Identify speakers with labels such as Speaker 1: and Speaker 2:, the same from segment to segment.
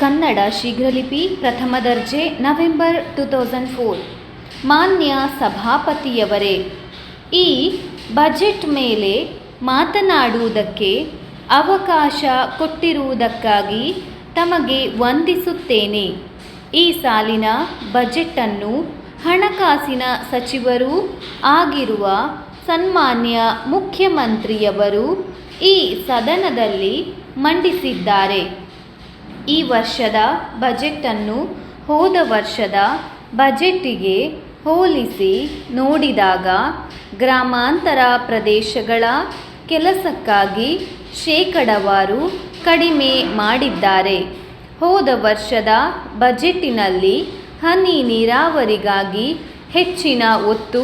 Speaker 1: ಕನ್ನಡ ಶೀಘ್ರಲಿಪಿ ಪ್ರಥಮ ದರ್ಜೆ November two thousand four. ಮಾನ್ಯ ಸಭಾಪತಿಯವರೇ, ಈ ಬಜೆಟ್ ಮೇಲೆ ಮಾತನಾಡುವುದಕ್ಕೆ ಅವಕಾಶ ಕೊಟ್ಟಿರುವುದಕ್ಕಾಗಿ ತಮಗೆ ವಂದಿಸುತ್ತೇನೆ. ಈ ಸಾಲಿನ ಬಜೆಟನ್ನು ಹಣಕಾಸಿನ ಸಚಿವರೂ ಆಗಿರುವ ಸನ್ಮಾನ್ಯ ಮುಖ್ಯಮಂತ್ರಿಯವರು ಈ ಸದನದಲ್ಲಿ ಮಂಡಿಸಿದ್ದಾರೆ. ಈ ವರ್ಷದ ಬಜೆಟನ್ನು ಹೋದ ವರ್ಷದ ಬಜೆಟ್ಟಿಗೆ ಹೋಲಿಸಿ ನೋಡಿದಾಗ ಗ್ರಾಮಾಂತರ ಪ್ರದೇಶಗಳ ಕೆಲಸಕ್ಕಾಗಿ ಶೇಕಡವಾರು ಕಡಿಮೆ ಮಾಡಿದ್ದಾರೆ. ಹೋದ ವರ್ಷದ ಬಜೆಟ್ಟಿನಲ್ಲಿ ಹನಿ ನೀರಾವರಿಗಾಗಿ ಹೆಚ್ಚಿನ ಒತ್ತು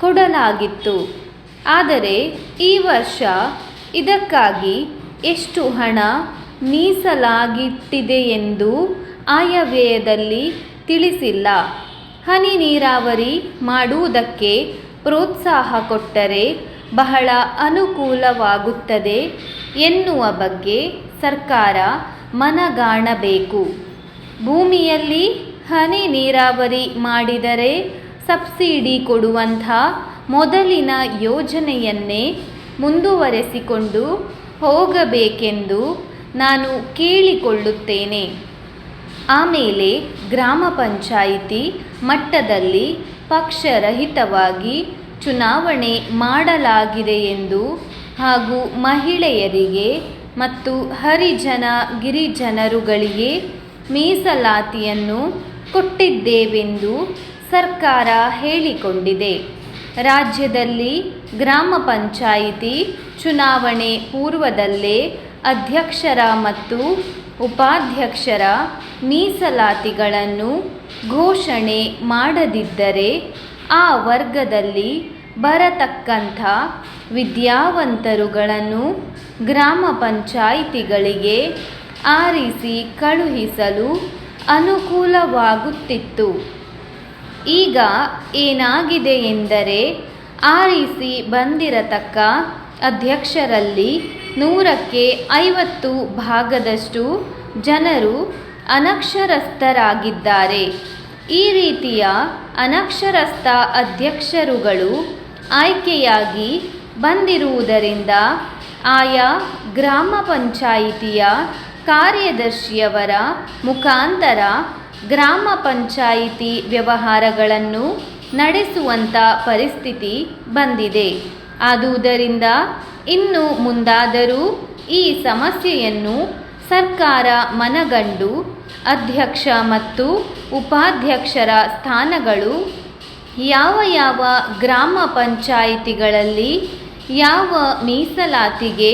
Speaker 1: ಕೊಡಲಾಗಿತ್ತು. ಆದರೆ ಈ ವರ್ಷ ಇದಕ್ಕಾಗಿ ಎಷ್ಟು ಹಣ ಮೀಸಲಾಗಿಟ್ಟಿದೆಯೆಂದು ಆಯವ್ಯಯದಲ್ಲಿ ತಿಳಿಸಿಲ್ಲ. ಹನಿ ನೀರಾವರಿ ಮಾಡುವುದಕ್ಕೆ ಪ್ರೋತ್ಸಾಹ ಕೊಟ್ಟರೆ ಬಹಳ ಅನುಕೂಲವಾಗುತ್ತದೆ ಎನ್ನುವ ಬಗ್ಗೆ ಸರ್ಕಾರ ಮನಗಾಣಬೇಕು. ಭೂಮಿಯಲ್ಲಿ ಹನಿ ನೀರಾವರಿ ಮಾಡಿದರೆ ಸಬ್ಸಿಡಿ ಕೊಡುವಂಥ ಮೊದಲಿನ ಯೋಜನೆಯನ್ನೇ ಮುಂದುವರೆಸಿಕೊಂಡು ಹೋಗಬೇಕೆಂದು ನಾನು ಕೇಳಿಕೊಳ್ಳುತ್ತೇನೆ. ಆಮೇಲೆ ಗ್ರಾಮ ಪಂಚಾಯಿತಿ ಮಟ್ಟದಲ್ಲಿ ಪಕ್ಷರಹಿತವಾಗಿ ಚುನಾವಣೆ ಮಾಡಲಾಗಿದೆಯೆಂದು ಹಾಗೂ ಮಹಿಳೆಯರಿಗೆ ಮತ್ತು ಹರಿಜನ ಗಿರಿಜನರುಗಳಿಗೆ ಮೀಸಲಾತಿಯನ್ನು ಕೊಟ್ಟಿದ್ದೇವೆಂದು ಸರ್ಕಾರ ಹೇಳಿಕೊಂಡಿದೆ. ರಾಜ್ಯದಲ್ಲಿ ಗ್ರಾಮ ಪಂಚಾಯಿತಿ ಚುನಾವಣೆ ಪೂರ್ವದಲ್ಲೇ ಅಧ್ಯಕ್ಷರ ಮತ್ತು ಉಪಾಧ್ಯಕ್ಷರ ಮೀಸಲಾತಿಗಳನ್ನು ಘೋಷಣೆ ಮಾಡದಿದ್ದರೆ ಆ ವರ್ಗದಲ್ಲಿ ಬರತಕ್ಕಂಥ ವಿದ್ಯಾವಂತರುಗಳನ್ನು ಗ್ರಾಮ ಪಂಚಾಯಿತಿಗಳಿಗೆ ಆರಿಸಿ ಕಳುಹಿಸಲು ಅನುಕೂಲವಾಗುತ್ತಿತ್ತು. ಈಗ ಏನಾಗಿದೆ ಎಂದರೆ ಆರಿಸಿ ಬಂದಿರತಕ್ಕ ಅಧ್ಯಕ್ಷರಲ್ಲಿ ನೂರಕ್ಕೆ ಐವತ್ತು ಭಾಗದಷ್ಟು ಜನರು ಅನಕ್ಷರಸ್ಥರಾಗಿದ್ದಾರೆ. ಈ ರೀತಿಯ ಅನಕ್ಷರಸ್ಥ ಅಧ್ಯಕ್ಷರುಗಳು ಆಯ್ಕೆಯಾಗಿ ಬಂದಿರುವುದರಿಂದ ಆಯಾ ಗ್ರಾಮ ಪಂಚಾಯಿತಿಯ ಕಾರ್ಯದರ್ಶಿಯವರ ಮುಖಾಂತರ ಗ್ರಾಮ ಪಂಚಾಯಿತಿ ವ್ಯವಹಾರಗಳನ್ನು ನಡೆಸುವಂಥ ಪರಿಸ್ಥಿತಿ ಬಂದಿದೆ. ಆದುದರಿಂದ ಇನ್ನು ಮುಂದಾದರೂ ಈ ಸಮಸ್ಯೆಯನ್ನು ಸರ್ಕಾರ ಮನಗಂಡು ಅಧ್ಯಕ್ಷ ಮತ್ತು ಉಪಾಧ್ಯಕ್ಷರ ಸ್ಥಾನಗಳು ಯಾವ ಯಾವ ಗ್ರಾಮ ಪಂಚಾಯಿತಿಗಳಲ್ಲಿ ಯಾವ ಮೀಸಲಾತಿಗೆ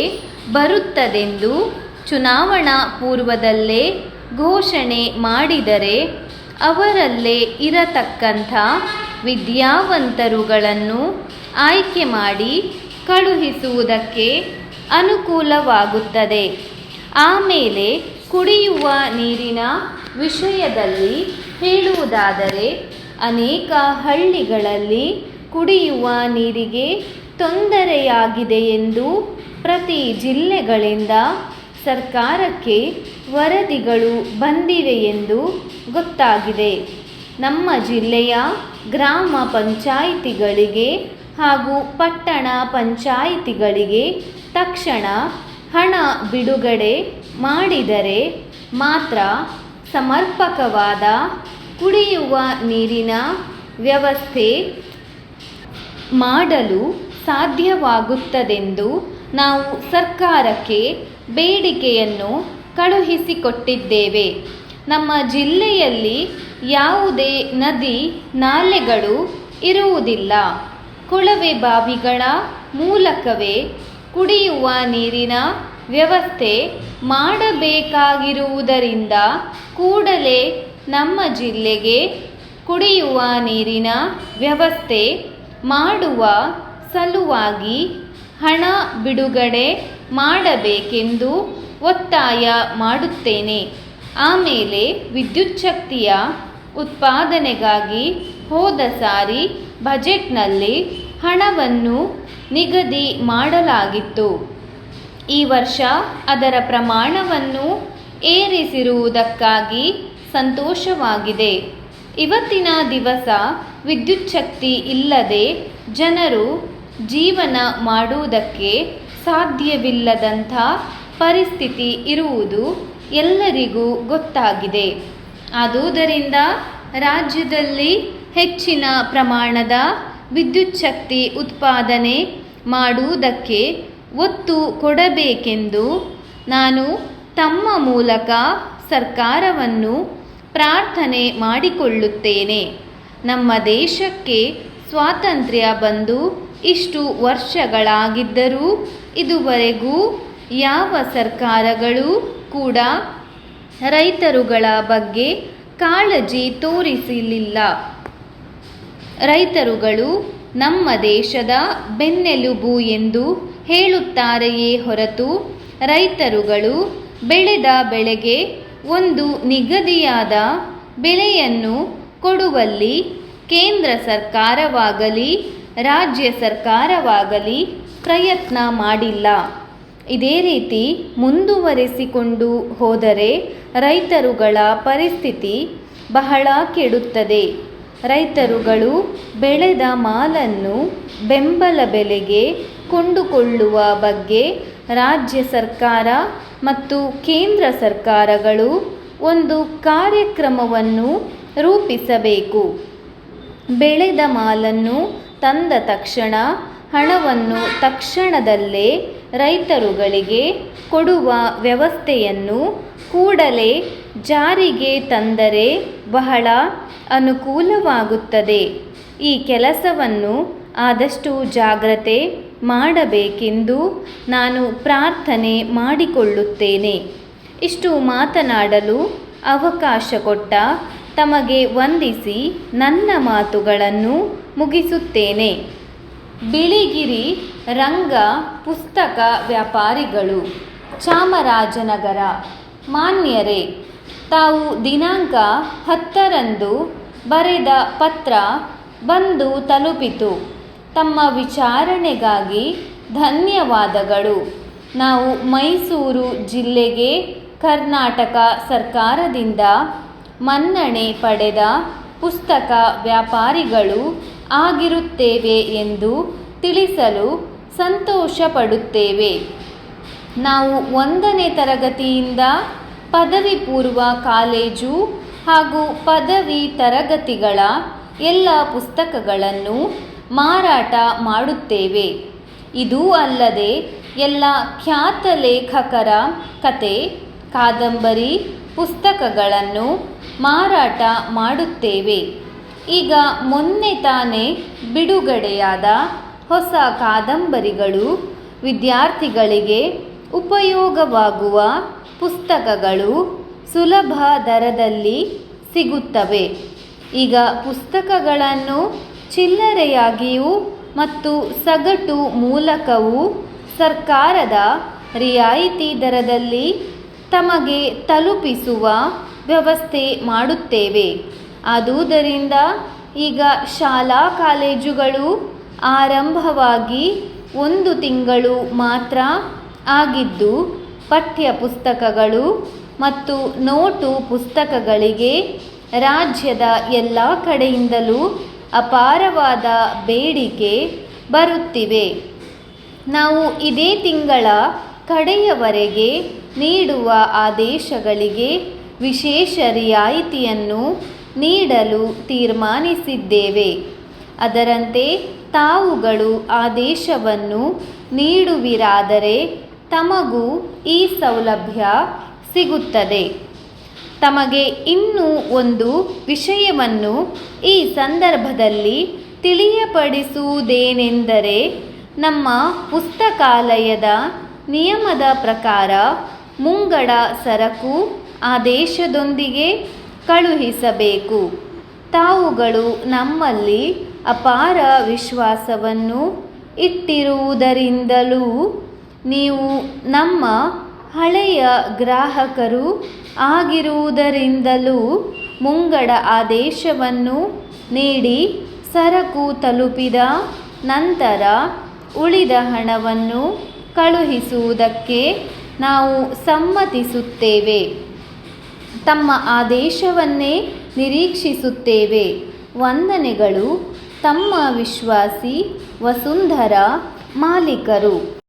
Speaker 1: ಬರುತ್ತದೆಂದು ಚುನಾವಣಾ ಪೂರ್ವದಲ್ಲೇ ಘೋಷಣೆ ಮಾಡಿದರೆ ಅವರಲ್ಲೇ ಇರತಕ್ಕಂಥ ವಿದ್ಯಾವಂತರುಗಳನ್ನು ಆಯ್ಕೆ ಮಾಡಿ ಕಳುಹಿಸುವುದಕ್ಕೆ ಅನುಕೂಲವಾಗುತ್ತದೆ. ಆಮೇಲೆ ಕುಡಿಯುವ ನೀರಿನ ವಿಷಯದಲ್ಲಿ ಹೇಳುವುದಾದರೆ, ಅನೇಕ ಹಳ್ಳಿಗಳಲ್ಲಿ ಕುಡಿಯುವ ನೀರಿಗೆ ತೊಂದರೆಯಾಗಿದೆ ಎಂದು ಪ್ರತಿ ಜಿಲ್ಲೆಗಳಿಂದ ಸರ್ಕಾರಕ್ಕೆ ವರದಿಗಳು ಬಂದಿವೆ ಎಂದು ಗೊತ್ತಾಗಿದೆ. ನಮ್ಮ ಜಿಲ್ಲೆಯ ಗ್ರಾಮ ಪಂಚಾಯಿತಿಗಳಿಗೆ ಹಾಗೂ ಪಟ್ಟಣ ಪಂಚಾಯಿತಿಗಳಿಗೆ ತಕ್ಷಣ ಹಣ ಬಿಡುಗಡೆ ಮಾಡಿದರೆ ಮಾತ್ರ ಸಮರ್ಪಕವಾದ ಕುಡಿಯುವ ನೀರಿನ ವ್ಯವಸ್ಥೆ ಮಾಡಲು ಸಾಧ್ಯವಾಗುತ್ತದೆಂದು ನಾವು ಸರ್ಕಾರಕ್ಕೆ ಬೇಡಿಕೆಯನ್ನು ಕಳುಹಿಸಿಕೊಟ್ಟಿದ್ದೇವೆ. ನಮ್ಮ ಜಿಲ್ಲೆಯಲ್ಲಿ ಯಾವುದೇ ನದಿ ನಾಲೆಗಳು ಇರುವುದಿಲ್ಲ. ಕೊಳವೆ ಬಾವಿಗಳ ಮೂಲಕವೇ ಕುಡಿಯುವ ನೀರಿನ ವ್ಯವಸ್ಥೆ ಮಾಡಬೇಕಾಗಿರುವುದರಿಂದ ಕೂಡಲೇ ನಮ್ಮ ಜಿಲ್ಲೆಗೆ ಕುಡಿಯುವ ನೀರಿನ ವ್ಯವಸ್ಥೆ ಮಾಡುವ ಸಲುವಾಗಿ ಹಣ ಬಿಡುಗಡೆ ಮಾಡಬೇಕೆಂದು ಒತ್ತಾಯ ಮಾಡುತ್ತೇನೆ. ಆಮೇಲೆ ವಿದ್ಯುಚ್ಛಕ್ತಿಯ ಉತ್ಪಾದನೆಗಾಗಿ ಹೋದ ಸಾರಿ ಬಜೆಟ್ನಲ್ಲಿ ಹಣವನ್ನು ನಿಗದಿ ಮಾಡಲಾಗಿತ್ತು. ಈ ವರ್ಷ ಅದರ ಪ್ರಮಾಣವನ್ನು ಏರಿಸಿರುವುದಕ್ಕಾಗಿ ಸಂತೋಷವಾಗಿದೆ. ಇವತ್ತಿನ ದಿವಸ ವಿದ್ಯುಚ್ಛಕ್ತಿ ಇಲ್ಲದೆ ಜನರು ಜೀವನ ಮಾಡುವುದಕ್ಕೆ ಸಾಧ್ಯವಿಲ್ಲದಂಥ ಪರಿಸ್ಥಿತಿ ಇರುವುದು ಎಲ್ಲರಿಗೂ ಗೊತ್ತಾಗಿದೆ. ಆದುದರಿಂದ ರಾಜ್ಯದಲ್ಲಿ ಹೆಚ್ಚಿನ ಪ್ರಮಾಣದ ವಿದ್ಯುಚ್ಛಕ್ತಿ ಉತ್ಪಾದನೆ ಮಾಡುವುದಕ್ಕೆ ಒತ್ತು ಕೊಡಬೇಕೆಂದು ನಾನು ತಮ್ಮ ಮೂಲಕ ಸರ್ಕಾರವನ್ನು ಪ್ರಾರ್ಥನೆ ಮಾಡಿಕೊಳ್ಳುತ್ತೇನೆ. ನಮ್ಮ ದೇಶಕ್ಕೆ ಸ್ವಾತಂತ್ರ್ಯ ಬಂದು ಇಷ್ಟು ವರ್ಷಗಳಾಗಿದ್ದರೂ ಇದುವರೆಗೂ ಯಾವ ಸರ್ಕಾರಗಳು ಕೂಡ ರೈತರುಗಳ ಬಗ್ಗೆ ಕಾಳಜಿ ತೋರಿಸಲಿಲ್ಲ. ರೈತರುಗಳು ನಮ್ಮ ದೇಶದ ಬೆನ್ನೆಲುಬು ಎಂದು ಹೇಳುತ್ತಾರೆಯೇ ಹೊರತು ರೈತರುಗಳು ಬೆಳೆದ ಬೆಳೆಗೆ ಒಂದು ನಿಗದಿಯಾದ ಬೆಲೆಯನ್ನು ಕೊಡುವಲ್ಲಿ ಕೇಂದ್ರ ಸರ್ಕಾರವಾಗಲಿ, ರಾಜ್ಯ ಸರ್ಕಾರವಾಗಲಿ ಪ್ರಯತ್ನ ಮಾಡಿಲ್ಲ. ಇದೇ ರೀತಿ ಮುಂದುವರೆಸಿಕೊಂಡು ಹೋದರೆ ರೈತರುಗಳ ಪರಿಸ್ಥಿತಿ ಬಹಳ ಕೆಡುತ್ತದೆ. ರೈತರುಗಳು ಬೆಳೆದ ಮಾಲನ್ನು ಬೆಂಬಲ ಬೆಲೆಗೆ ಕೊಂಡುಕೊಳ್ಳುವ ಬಗ್ಗೆ ರಾಜ್ಯ ಸರ್ಕಾರ ಮತ್ತು ಕೇಂದ್ರ ಸರ್ಕಾರಗಳು ಒಂದು ಕಾರ್ಯಕ್ರಮವನ್ನು ರೂಪಿಸಬೇಕು. ಬೆಳೆದ ಮಾಲನ್ನು ತಂದ ತಕ್ಷಣ ಹಣವನ್ನು ತಕ್ಷಣದಲ್ಲೇ ರೈತರುಗಳಿಗೆ ಕೊಡುವ ವ್ಯವಸ್ಥೆಯನ್ನು ಕೂಡಲೇ ಜಾರಿಗೆ ತಂದರೆ ಬಹಳ ಅನುಕೂಲವಾಗುತ್ತದೆ. ಈ ಕೆಲಸವನ್ನು ಆದಷ್ಟು ಜಾಗ್ರತೆ ಮಾಡಬೇಕೆಂದು ನಾನು ಪ್ರಾರ್ಥನೆ ಮಾಡಿಕೊಳ್ಳುತ್ತೇನೆ. ಇಷ್ಟು ಮಾತನಾಡಲು ಅವಕಾಶ ಕೊಟ್ಟ ತಮಗೆ ವಂದಿಸಿ ನನ್ನ ಮಾತುಗಳನ್ನು ಮುಗಿಸುತ್ತೇನೆ. ಬಿಳಿಗಿರಿ, ರಂಗ, ಪುಸ್ತಕ ವ್ಯಾಪಾರಿಗಳು, ಚಾಮರಾಜನಗರ. ಮಾನ್ಯರೇ, ತಾವು ದಿನಾಂಕ ಹತ್ತರಂದು ಬರೆದ ಪತ್ರ ಬಂದು ತಲುಪಿತು. ತಮ್ಮ ವಿಚಾರಣೆಗಾಗಿ ಧನ್ಯವಾದಗಳು. ನಾವು ಮೈಸೂರು ಜಿಲ್ಲೆಗೆ ಕರ್ನಾಟಕ ಸರ್ಕಾರದಿಂದ ಮನ್ನಣೆ ಪಡೆದ ಪುಸ್ತಕ ವ್ಯಾಪಾರಿಗಳು ಆಗಿರುತ್ತೇವೆ ಎಂದು ತಿಳಿಸಲು ಸಂತೋಷಪಡುತ್ತೇವೆ. ನಾವು ಒಂದನೇ ತರಗತಿಯಿಂದ ಪದವಿ ಪೂರ್ವ ಕಾಲೇಜು ಹಾಗೂ ಪದವಿ ತರಗತಿಗಳ ಎಲ್ಲ ಪುಸ್ತಕಗಳನ್ನು ಮಾರಾಟ ಮಾಡುತ್ತೇವೆ. ಇದೂ ಅಲ್ಲದೆ ಎಲ್ಲ ಖ್ಯಾತ ಲೇಖಕರ ಕತೆ, ಕಾದಂಬರಿ, ಪುಸ್ತಕಗಳನ್ನು ಮಾರಾಟ ಮಾಡುತ್ತೇವೆ. ಈಗ ಮೊನ್ನೆ ತಾನೇ ಬಿಡುಗಡೆಯಾದ ಹೊಸ ಕಾದಂಬರಿಗಳು ವಿದ್ಯಾರ್ಥಿಗಳಿಗೆ ಉಪಯೋಗವಾಗುವ ಪುಸ್ತಕಗಳು ಸುಲಭ ದರದಲ್ಲಿ ಸಿಗುತ್ತವೆ. ಈಗ ಪುಸ್ತಕಗಳನ್ನು ಚಿಲ್ಲರೆಯಾಗಿಯೂ ಮತ್ತು ಸಗಟು ಮೂಲಕವೂ ಸರ್ಕಾರದ ರಿಯಾಯಿತಿ ದರದಲ್ಲಿ ತಮಗೆ ತಲುಪಿಸುವ ವ್ಯವಸ್ಥೆ ಮಾಡುತ್ತೇವೆ. ಆದುದರಿಂದ ಈಗ ಶಾಲಾ ಕಾಲೇಜುಗಳು ಆರಂಭವಾಗಿ ಒಂದು ತಿಂಗಳು ಮಾತ್ರ ಆಗಿದ್ದು ಪಠ್ಯ ಪುಸ್ತಕಗಳು ಮತ್ತು ನೋಟು ಪುಸ್ತಕಗಳಿಗೆ ರಾಜ್ಯದ ಎಲ್ಲ ಕಡೆಯಿಂದಲೂ ಅಪಾರವಾದ ಬೇಡಿಕೆ ಬರುತ್ತಿವೆ. ನಾವು ಇದೇ ತಿಂಗಳ ಕಡೆಯವರೆಗೆ ನೀಡುವ ಆದೇಶಗಳಿಗೆ ವಿಶೇಷ ರಿಯಾಯಿತಿಯನ್ನು ನೀಡಲು ತೀರ್ಮಾನಿಸಿದ್ದೇವೆ. ಅದರಂತೆ ತಾವುಗಳು ಆದೇಶವನ್ನು ನೀಡುವಿರಾದರೆ ತಮಗೂ ಈ ಸೌಲಭ್ಯ ಸಿಗುತ್ತದೆ. ತಮಗೆ ಇನ್ನೂ ಒಂದು ವಿಷಯವನ್ನು ಈ ಸಂದರ್ಭದಲ್ಲಿ ತಿಳಿಯಪಡಿಸುವುದೇನೆಂದರೆ ನಮ್ಮ ಪುಸ್ತಕಾಲಯದ ನಿಯಮದ ಪ್ರಕಾರ ಮುಂಗಡ ಸರಕು ಆದೇಶದೊಂದಿಗೆ ಕಳುಹಿಸಬೇಕು. ತಾವುಗಳು ನಮ್ಮಲ್ಲಿ ಅಪಾರ ವಿಶ್ವಾಸವನ್ನು ಇಟ್ಟಿರುವುದರಿಂದಲೂ ನೀವು ನಮ್ಮ ಹಳೆಯ ಗ್ರಾಹಕರು ಆಗಿರುವುದರಿಂದಲೂ ಮುಂಗಡ ಆದೇಶವನ್ನು ನೀಡಿ ಸರಕು ತಲುಪಿದ ನಂತರ ಉಳಿದ ಹಣವನ್ನು ಕಳುಹಿಸುವುದಕ್ಕೆ ನಾವು ಸಮ್ಮತಿಸುತ್ತೇವೆ. ತಮ್ಮ ಆದೇಶವನ್ನೇ ನಿರೀಕ್ಷಿಸುತ್ತೇವೆ. ವಂದನೆಗಳು ತಮ್ಮ ವಿಶ್ವಾಸಿ ವಸುಂಧರಾ ಮಾಲೀಕರು.